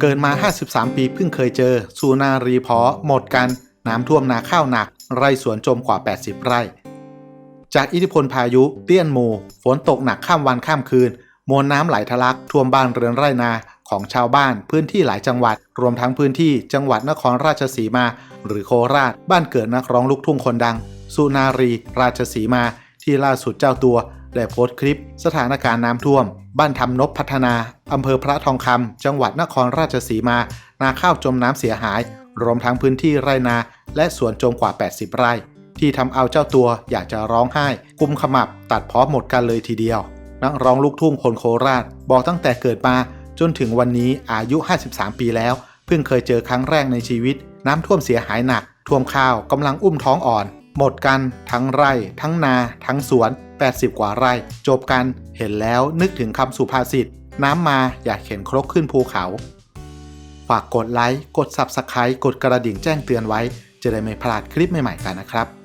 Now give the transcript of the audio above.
เกินมา 53 ปีเพิ่งเคยเจอสุนารีเพอหมดกัน น้ำท่วมนาข้าวหนัก ไร่สวนจมกว่า 80 ไร่ จากอิทธิพลพายุ เตี้ยนหมู่ฝนตกหนักข้ามวันข้ามคืน มวลน้ำไหลทะลักท่วมบ้านเรือนไร่นาของชาวบ้าน พื้นที่หลายจังหวัด รวมทั้งพื้นที่จังหวัดนครราชสีมา หรือโคราช บ้านเกิดนักร้องลูกทุ่งคนดัง สุนารี ราชสีมา ที่ล่าสุดเจ้าตัวได้โพสต์คลิป สถานการณ์น้ำท่วม บ้านทำนบพัฒนาอำเภอพระทองคำจังหวัดนครราชสีมา นาข้าวจมน้ำเสียหาย รวมทั้งพื้นที่ไรนา และสวนจมกว่า 80 ไร่ ที่ทำเอาเจ้าตัวอยากจะร้องไห้ กุมขมับตัดพ้อหมดกันเลยทีเดียว นักร้องลูกทุ่งคนโคราช บอกตั้งแต่เกิดมา จนถึงวันนี้อายุ 53 ปีแล้ว เพิ่งเคยเจอครั้งแรกในชีวิต น้ำท่วมเสียหายหนักท่วมข้าวกำลังอุ้มท้องอ่อนหมดกันทั้งไร่ทั้งนา ทั้งสวน 80 กว่าไร่ จบกันเห็นแล้วนึกถึงคำสุภาษิต น้ำมาอยากเข็นครกขึ้นภูเขา ฝากกดไลค์ กด Subscribe กดกระดิ่งแจ้งเตือนไว้ จะได้ไม่พลาดคลิปใหม่ๆกันนะครับ